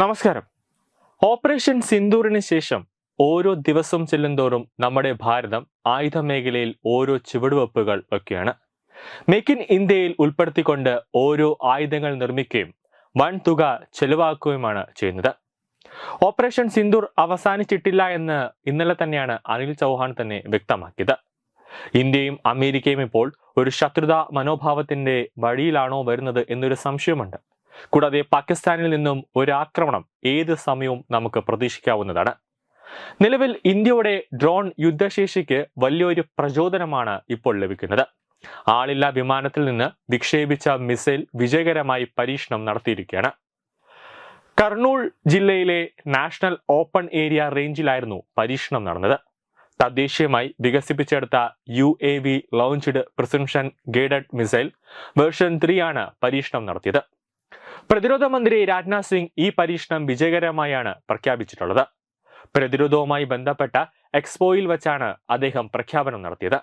നമസ്കാരം. ഓപ്പറേഷൻ സിന്ദൂറിന് ശേഷം ഓരോ ദിവസം ചെല്ലുന്തോറും നമ്മുടെ ഭാരതം ആയുധ മേഖലയിൽ ഓരോ ചുവടുവെപ്പുകൾ ഒക്കെയാണ്. മേക്ക് ഇൻ ഇന്ത്യയിൽ ഉൾപ്പെടുത്തിക്കൊണ്ട് ഓരോ ആയുധങ്ങൾ നിർമ്മിക്കുകയും വൻ തുക ചെലവാക്കുകയുമാണ് ചെയ്യുന്നത്. ഓപ്പറേഷൻ സിന്ദൂർ അവസാനിച്ചിട്ടില്ല എന്ന് ഇന്നലെ തന്നെയാണ് അനിൽ ചൗഹാൻ തന്നെ വ്യക്തമാക്കിയത്. ഇന്ത്യയും അമേരിക്കയും ഇപ്പോൾ ഒരു ശത്രുതാ മനോഭാവത്തിന്റെ വഴിയിലാണോ വരുന്നത് എന്നൊരു സംശയമുണ്ട്. കൂടാതെ പാകിസ്ഥാനിൽ നിന്നും ഒരു ആക്രമണം ഏത് സമയവും നമുക്ക് പ്രതീക്ഷിക്കാവുന്നതാണ്. നിലവിൽ ഇന്ത്യയുടെ ഡ്രോൺ യുദ്ധശേഷിക്ക് വലിയൊരു പ്രചോദനമാണ് ഇപ്പോൾ ലഭിക്കുന്നത്. ആളില്ലാ വിമാനത്തിൽ നിന്ന് വിക്ഷേപിച്ച മിസൈൽ വിജയകരമായി പരീക്ഷണം നടത്തിയിരിക്കുകയാണ്. കർണൂൾ ജില്ലയിലെ നാഷണൽ ഓപ്പൺ ഏരിയ റേഞ്ചിലായിരുന്നു പരീക്ഷണം നടന്നത്. തദ്ദേശീയമായി വികസിപ്പിച്ചെടുത്ത U A V launched precision guided missile version three ആണ് പരീക്ഷണം നടത്തിയത്. പ്രതിരോധ മന്ത്രി രാജ്നാഥ് സിംഗ് ഈ പരീക്ഷണം വിജയകരമായാണ് പ്രഖ്യാപിച്ചിട്ടുള്ളത്. പ്രതിരോധവുമായി ബന്ധപ്പെട്ട എക്സ്പോയിൽ വച്ചാണ് അദ്ദേഹം പ്രഖ്യാപനം നടത്തിയത്.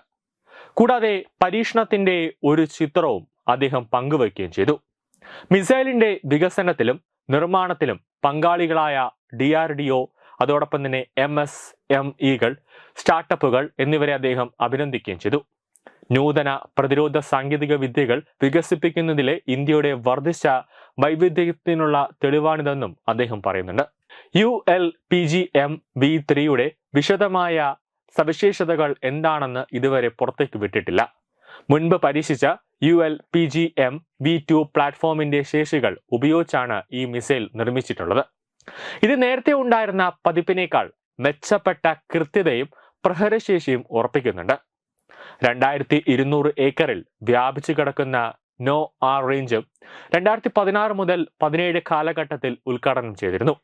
കൂടാതെ പരീക്ഷണത്തിന്റെ ഒരു ചിത്രവും അദ്ദേഹം പങ്കുവയ്ക്കുകയും ചെയ്തു. മിസൈലിന്റെ വികസനത്തിലും നിർമ്മാണത്തിലും പങ്കാളികളായ ഡി ആർ ഡി ഒ അതോടൊപ്പം തന്നെ എം എസ് എം ഇകൾ സ്റ്റാർട്ടപ്പുകൾ എന്നിവരെ അദ്ദേഹം അഭിനന്ദിക്കുകയും ചെയ്തു. നൂതന പ്രതിരോധ സാങ്കേതിക വിദ്യകൾ വികസിപ്പിക്കുന്നതിലെ ഇന്ത്യയുടെ വർദ്ധിച്ച വൈവിധ്യത്തിനുള്ള തെളിവാണിതെന്നും അദ്ദേഹം പറയുന്നുണ്ട്. U L P G M V ത്രീയുടെ വിശദമായ സവിശേഷതകൾ എന്താണെന്ന് ഇതുവരെ പുറത്തേക്ക് വിട്ടിട്ടില്ല. മുൻപ് പരീക്ഷിച്ച U L P G M V two പ്ലാറ്റ്ഫോമിന്റെ ശേഷികൾ ഉപയോഗിച്ചാണ് ഈ മിസൈൽ നിർമ്മിച്ചിട്ടുള്ളത്. ഇത് നേരത്തെ ഉണ്ടായിരുന്ന പതിപ്പിനേക്കാൾ മെച്ചപ്പെട്ട കൃത്യതയും പ്രഹരശേഷിയും ഉറപ്പിക്കുന്നുണ്ട്. രണ്ടായിരത്തി ഇരുന്നൂറ് ഏക്കറിൽ വ്യാപിച്ചു കിടക്കുന്ന നോ ആർ റേഞ്ചും രണ്ടായിരത്തി പതിനാറ് മുതൽ പതിനേഴ് കാലഘട്ടത്തിൽ ഉദ്ഘാടനം ചെയ്തിരുന്നു.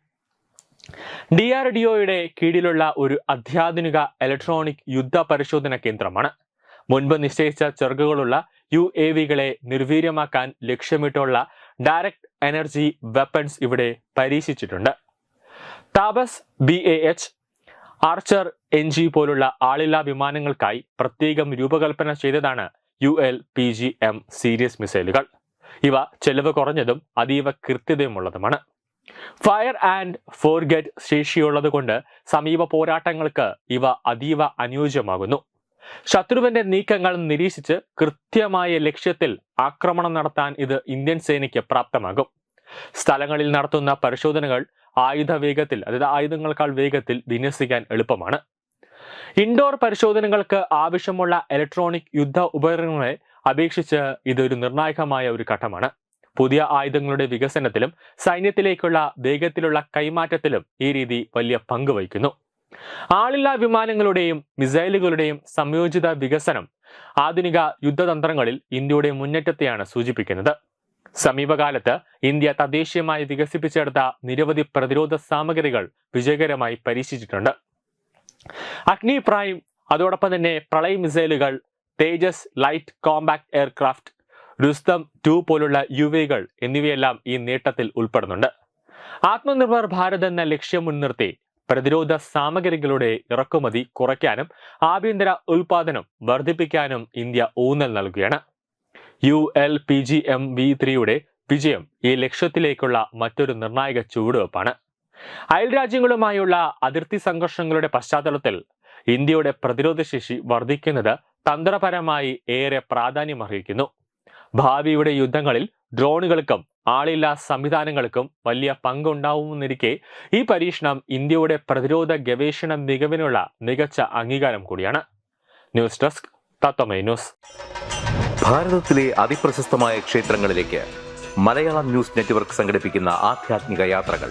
ഡി ആർ ഡി ഒയുടെ കീഴിലുള്ള ഒരു അത്യാധുനിക ഇലക്ട്രോണിക് യുദ്ധ പരിശോധന കേന്ദ്രമാണ്. മുൻപ് നിശ്ചയിച്ച ചെറുകുകളുള്ള യു എ വികളെ നിർവീര്യമാക്കാൻ ലക്ഷ്യമിട്ടുള്ള ഡയറക്ട് എനർജി വെപ്പൺസ് ഇവിടെ പരീക്ഷിച്ചിട്ടുണ്ട്. Tapas B A H archer N G പോലുള്ള ആളില്ലാ വിമാനങ്ങൾക്കായി പ്രത്യേകം രൂപകൽപ്പന ചെയ്തതാണ് U L P G M series മിസൈലുകൾ. ഇവ ചെലവ് കുറഞ്ഞതും അതീവ കൃത്യതയുമുള്ളതുമാണ്. ഫയർ ആൻഡ് ഫോർഗെറ്റ് ശേഷിയുള്ളത് കൊണ്ട് സമീപ പോരാട്ടങ്ങൾക്ക് ഇവ അതീവ അനുയോജ്യമാകുന്നു. ശത്രുവിന്റെ നീക്കങ്ങൾ നിരീക്ഷിച്ച് കൃത്യമായ ലക്ഷ്യത്തിൽ ആക്രമണം നടത്താൻ ഇത് ഇന്ത്യൻ സേനയ്ക്ക് പ്രാപ്തമാകും. സ്ഥലങ്ങളിൽ നടത്തുന്ന പരിശോധനകൾ ആയുധ വേഗത്തിൽ അതായത് ആയുധങ്ങളെക്കാൾ വേഗത്തിൽ വിന്യസിക്കാൻ എളുപ്പമാണ്. ഇൻഡോർ പരിശോധനകൾക്ക് ആവശ്യമുള്ള ഇലക്ട്രോണിക് യുദ്ധ ഉപകരണങ്ങളെ അപേക്ഷിച്ച് ഇതൊരു നിർണായകമായ ഒരു ഘട്ടമാണ്. പുതിയ ആയുധങ്ങളുടെ വികസനത്തിലും സൈന്യത്തിലേക്കുള്ള വേഗത്തിലുള്ള കൈമാറ്റത്തിലും ഈ രീതി വലിയ പങ്ക് വഹിക്കുന്നു. ആളില്ലാ വിമാനങ്ങളുടെയും മിസൈലുകളുടെയും സംയോജിത വികസനം ആധുനിക യുദ്ധതന്ത്രങ്ങളിൽ ഇന്ത്യയുടെ മുന്നേറ്റത്തെയാണ് സൂചിപ്പിക്കുന്നത്. സമീപകാലത്ത് ഇന്ത്യ തദ്ദേശീയമായി വികസിപ്പിച്ചെടുത്ത നിരവധി പ്രതിരോധ സാമഗ്രികൾ വിജയകരമായി പരീക്ഷിച്ചിട്ടുണ്ട്. അഗ്നി പ്രൈം അതോടൊപ്പം തന്നെ പ്രളയ മിസൈലുകൾ Tejas light compact aircraft Rustom two പോലുള്ള യുവികൾ എന്നിവയെല്ലാം ഈ നേട്ടത്തിൽ ഉൾപ്പെടുന്നുണ്ട്. ആത്മനിർഭർ ഭാരത് എന്ന ലക്ഷ്യം മുൻനിർത്തി പ്രതിരോധ സാമഗ്രികളുടെ ഇറക്കുമതി കുറയ്ക്കാനും ആഭ്യന്തര ഉൽപാദനം വർദ്ധിപ്പിക്കാനും ഇന്ത്യ ഊന്നൽ നൽകുകയാണ്. U L P G M V ത്രീയുടെ വിജയം ഈ ലക്ഷ്യത്തിലേക്കുള്ള മറ്റൊരു നിർണായക ചുവടുവെപ്പാണ്. അയൽരാജ്യങ്ങളുമായുള്ള അതിർത്തി സംഘർഷങ്ങളുടെ പശ്ചാത്തലത്തിൽ ഇന്ത്യയുടെ പ്രതിരോധ ശേഷി വർദ്ധിക്കുന്നത് തന്ത്രപരമായി ഏറെ പ്രാധാന്യമർഹിക്കുന്നു. ഭാവിയുടെ യുദ്ധങ്ങളിൽ ഡ്രോണുകൾക്കും ആളില്ലാ സംവിധാനങ്ങൾക്കും വലിയ പങ്കുണ്ടാവുമെന്നിരിക്കെ ഈ പരീക്ഷണം ഇന്ത്യയുടെ പ്രതിരോധ ഗവേഷണ മികവിനുള്ള മികച്ച അംഗീകാരം കൂടിയാണ്. News desk Tatwamayi news. ഭാരതത്തിലെ അതിപ്രശസ്തമായ ക്ഷേത്രങ്ങളിലേക്ക് മലയാളം ന്യൂസ് നെറ്റ്വർക്ക് സംഘടിപ്പിക്കുന്ന ആധ്യാത്മിക യാത്രകൾ.